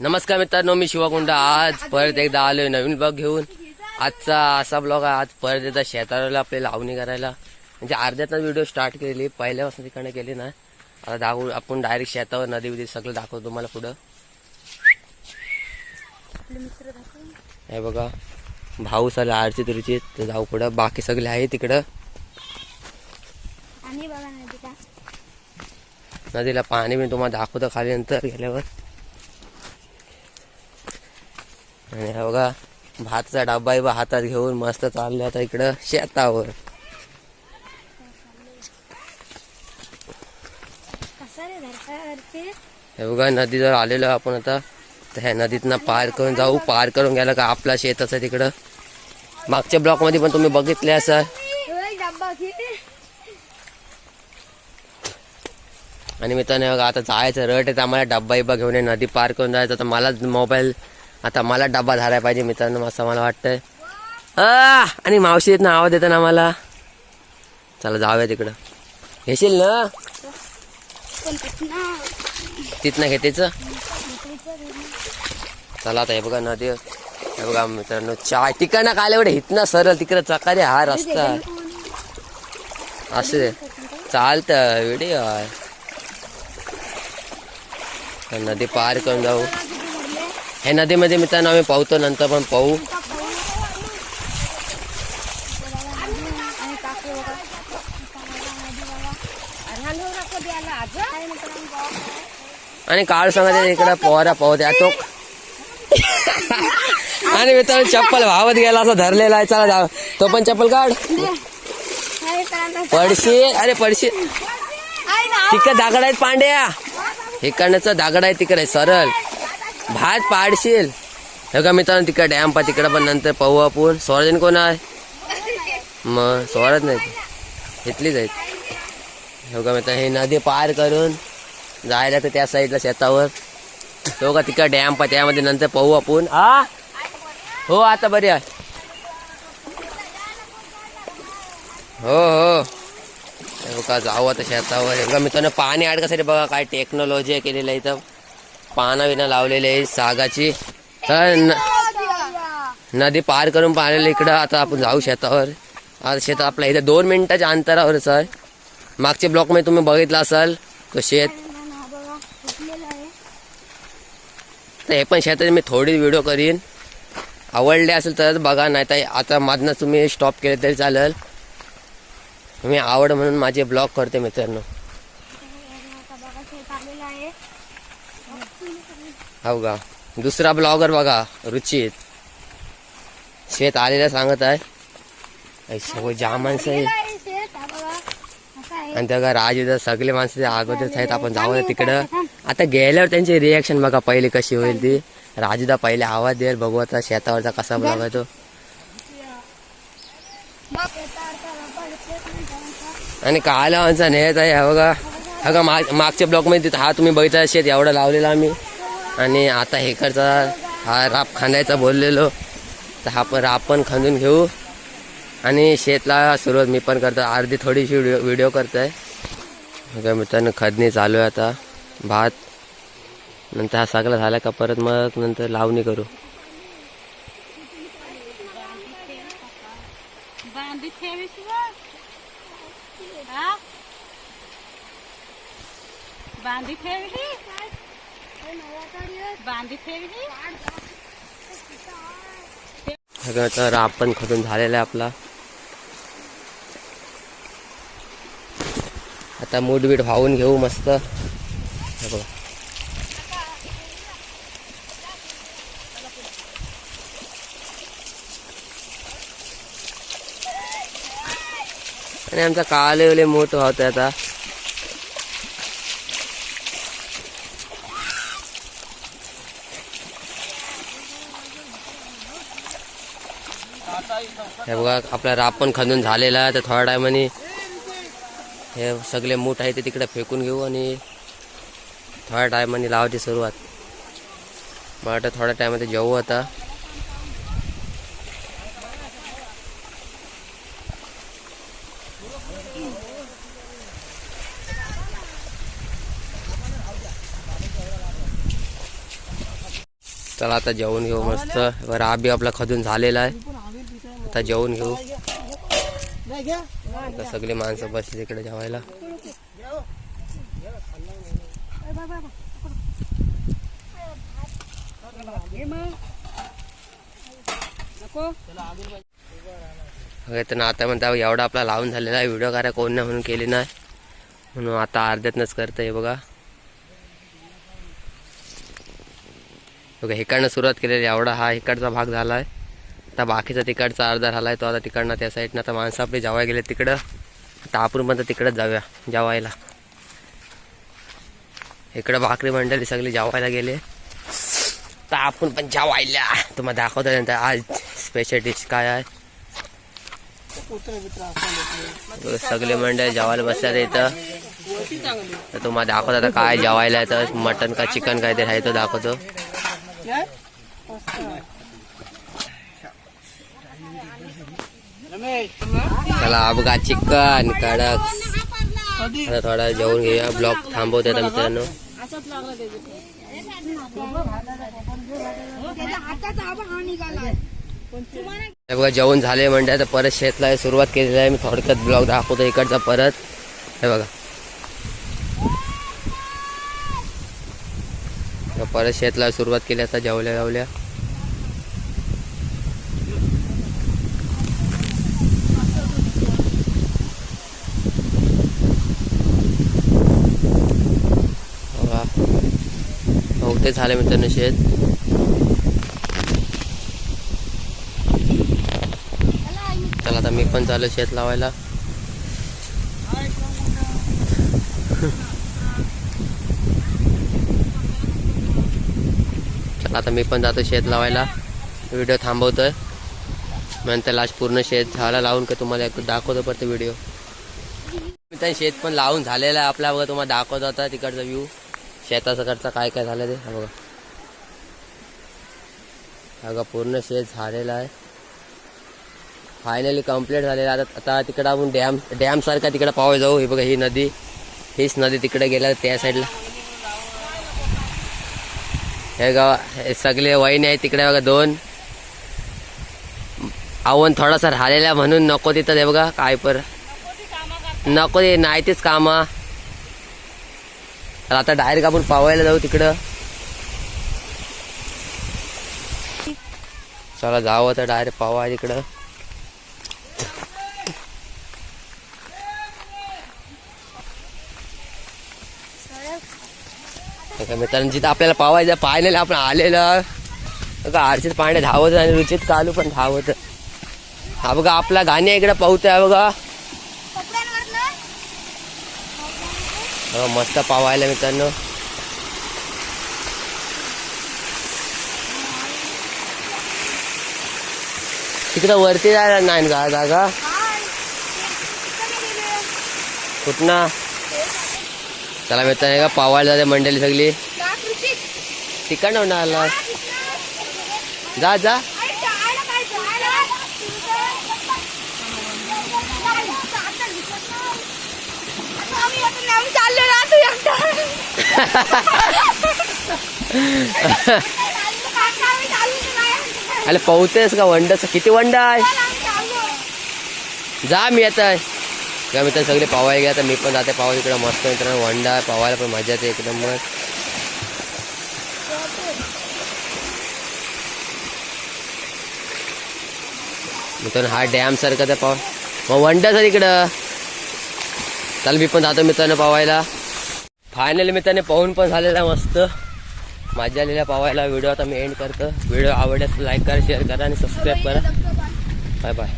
नमस्कार मित्रांनो मी शिवाकुंड आज परत एकदा आलोय नवीन ब्लॉग घेऊन. आजचा असा ब्लॉग आहे आज परत एकदा शेताला आपली लावणी करायला. म्हणजे अर्ध्यातच व्हिडिओ स्टार्ट केली पहिल्यापासून तिकडे केली ना. आता दाखवू आपण डायरेक्ट शेतावर नदी बिदी सगळं दाखवतो तुम्हाला पुढं. हे बघा भाऊ आला आरची तुरीची. ते जाऊ पुढं. बाकी सगळे आहे तिकडं. नदीला. पाणी मी तुम्हाला दाखवतो खाली नंतर गेल्यावर. आणि हा बघा भातचा डब्बा बा हातात घेऊन मस्त चालले आता इकडं शेतावर. हे बघा नदीजवळ आलेलो आपण आता तर ह्या नदीतनं पार करून जाऊ पार करून गेला का आपला शेतच आहे तिकडं? मागच्या ब्लॉकमध्ये पण तुम्ही बघितले असा आणि मित्रांनो बघा आता जायचं रट आहे आम्हाला डब्बा इब्बा घेऊन नदी पार करून जायचं. तर मला मोबाईल आता मला डब्बा धरायला पाहिजे मित्रांनो असं मला वाटतंय. आणि मावशी येत ना आवाज येतं ना मला. चला जाऊया तिकडं. घेशील ना? तिथनं घेतेच. चला आता हे बघा नदी. हे बघा मित्रांनो चाय तिकडनं काल एवढे हितना सरळ तिकडं चकारे हा रस्ता. असे चालत चालतं व्हिडिओ नदी पार करून जाऊ. हे नदीमध्ये मित्रांनो आम्ही पाहतो नंतर पण पाहू. आणि काळ सांगा इकडं पोहरा पोहत्या तो आणि मित्रांनो चप्पल वाहत गेला असं धरलेला आहे. चला तो पण चप्पल काढ. पडशील अरे पडशील तिकडे दागड आहेत पांड्या. इकडनंच दागड आहे तिकडे सरळ. भात पाडशील? हे का मित्रांनो तिकडे डॅम पा तिकडं पण नंतर पाहू आपण स्वराजन कोण आहे? मग स्वराज नाही. इथलीच आहेत. हो का मित्र हे नदी पार करून जायला तर त्या साईडला शेतावर. तो का तिकडे डॅम पा त्यामध्ये नंतर पाहू आपण हा हो आता बरी आहे. हो हो. का जाऊ आता शेतावर. हे का मित्रांनो पाणी अडकासाठी बघा काय टेक्नॉलॉजी केलेलं आहे इथं. पाना विना लावलेले आहे सागाची. तर नदी पार करून पाहिलेलं इकडं. आता आपण जाऊ शेतावर. आता शेत आपल्या इथं दोन मिनिटाच्या अंतरावरच आहे मागच्या ब्लॉकमध्ये तुम्ही बघितलं असाल तो शेत. तर हे पण शेतात मी थोडी व्हिडिओ करीन. आवडले असेल तर बघा नाही तर आता माझं तुम्ही स्टॉप केले तरी चालेल. मी आवड म्हणून माझे ब्लॉग करते मित्रांनो. हो का दुसरा ब्लॉगर बघा रुचित. शेत आलेला सांगत आहे. सगळं जाम माणसं आहे आणि त्या राजूदा सगळे माणसं अगोदरच आहेत. आपण जाऊ तिकडं. आता गेल्यावर त्यांची रिॲक्शन बघा पहिली कशी होईल ती. राजूदा पहिले आवाज देईल. बघू आता शेतावरचा कसा ब्लॉग आहे तो. आणि काय माणसा नेत आहे हा बघा. हा का माग मागच्या ब्लॉकमध्ये तिथं हा तुम्ही बघितला शेत एवढा लावलेला आम्ही. आणि आता हेकरचा हा राप खांदायचा बोललेलो. तर हा पण राप पण खांदून घेऊ. आणि शेतला सुरुवात मी पण करतो अर्धी थोडीशी व्हिडिओ व्हिडिओ करतो आहे बघा मित्रांनो खदणी चालू आहे आता भात. नंतर हा सगळा झाला का परत मग नंतर लावणी करू. बांधी ठेवीस बांधी ठेवली? बांधी ठेवली? सगळं तर आपण खतून खदून झालेला आहे आपला. आता मूठ बीट वाहून घेऊ मस्त. बघा. आणि आमचा काले मोठ होतं आता. हे बघा आपला राप पण खंदून झालेला आहे तर थोड्या टायमाने हे सगळे मूठ आहे ते तिकडे फेकून घेऊ आणि थोड्या टायमाने लावायची सुरुवात. मला वाटतं थोड्या टायमात जेवू आता. चला आता जेवून घेऊ मस्त. राबी बी आपला खदून झालेला आहे. आता जेवण घेऊ. आता सगळे माणसं बसले तिकडे जेवायला. तर आता म्हणता एवढा आपला लावून झालेला आहे व्हिडिओ काय कोण नाही म्हणून केली नाही. म्हणून आता अर्ध्यातनंच करतंय बघा. बघा इकडनं सुरुवात केलेली एवढा हा इकडचा भाग झाला आहे आता बाकीचा तिकडचा अर्धा झाला आहे तो आता तिकडनं त्या साईडनं. आता माणसं आपली जेवायला गेले तिकडं. आता आपण पण तर तिकडंच जाऊया जेवायला. इकडं भाकरी मंडळी सगळी जेवायला गेले. तर आपण पण जेवायला. तुम्हाला दाखवतो नंतर आज स्पेशल डिश काय आहे. सगळे मंडळी जेवायला बसल्यात इथं. तर तुम्हाला दाखवतो आता काय जेवायला येतं मटन का चिकन काय ते आहे तो दाखवतो. चला बघा चिकन कडक. आता थोडा जेवून घेऊया. ब्लॉक थांबवते आता मित्रांनो. बघा जेवण झाले म्हणजे तर परत शेतला सुरुवात केलेली आहे. मी थोडक्यात ब्लॉग दाखवतो इकडचा परत. हे बघा. परत शेतला सुरुवात केली आता जेवल्या जावल्या बघा. ते झाले मित्रांनो शेत. चला आता मी पण चालू शेत लावायला. चला आता मी पण जातो शेत लावायला. व्हिडिओ थांबवतोय. नंतर लास्ट पूर्ण शेत झाला लावून का तुम्हाला दाखवतो परत व्हिडिओ. मित्रांनो शेत पण लावून झालेला आहे आपल्या बघा तुम्हाला दाखवत होता तिकडचा व्ह्यू शेताचा काय काय झालं ते? हा बघा. हा बघा पूर्ण शेत झालेला आहे. फायनली कंप्लीट झालेला आता आता तिकडं आपण डॅम डॅम सारखा तिकडे पाहायला जाऊ. हे बघा ही नदी हीच नदी तिकडे गेल्या त्या साईडला हे गाव हे सगळे वहिनी आहेत तिकडे बघा दोन. आव्हान थोडासा राहिलेला म्हणून नको तिथं हे बघा काय पर नको ते नाही तेच कामा. तर आता डायरेक्ट आपण पावायला जाऊ तिकडं. चला जावं तर डायरेक्ट पावा तिकडं. मित्रांनो जिथं आपल्याला पावायचं फायनल आपण आलेलं. बघा हर्षित पांडे धावत आणि रुचित कालू पण धावत. हा बघा आपला गाण्या इकडे पावतोय बघा बघा मस्त पावायला मित्रांनो. तिकडं वरती जायला नाही जा- जागा? कुठना? चला मित्रांनो का पावायला जाते मंडळी सगळी. तिकडनं ना? आला जा जा. चाललो ना तू एकटा अरे पावतेस का वंडाचं? किती वंडा आहे? जा मी आता. का मित्र सगळे पावायला गेला तर मी पण जाते पावा इकडे मस्त मित्रांनो वंडा आहे. पावायला पण मजा येते एकदम मग. मित्रांनो हा डॅम सारखा त्या पाव मग वंडाचा तिकडं चल मी पण जातो मित्रांनो पावायला फायनली मित्रांनी पाहून पण झालेला मस्त. माझ्या आलेल्या पावायला व्हिडिओ आता मी एंड करतो. व्हिडिओ आवडल्यास लाईक करा शेअर करा आणि सबस्क्राईब करा. Bye bye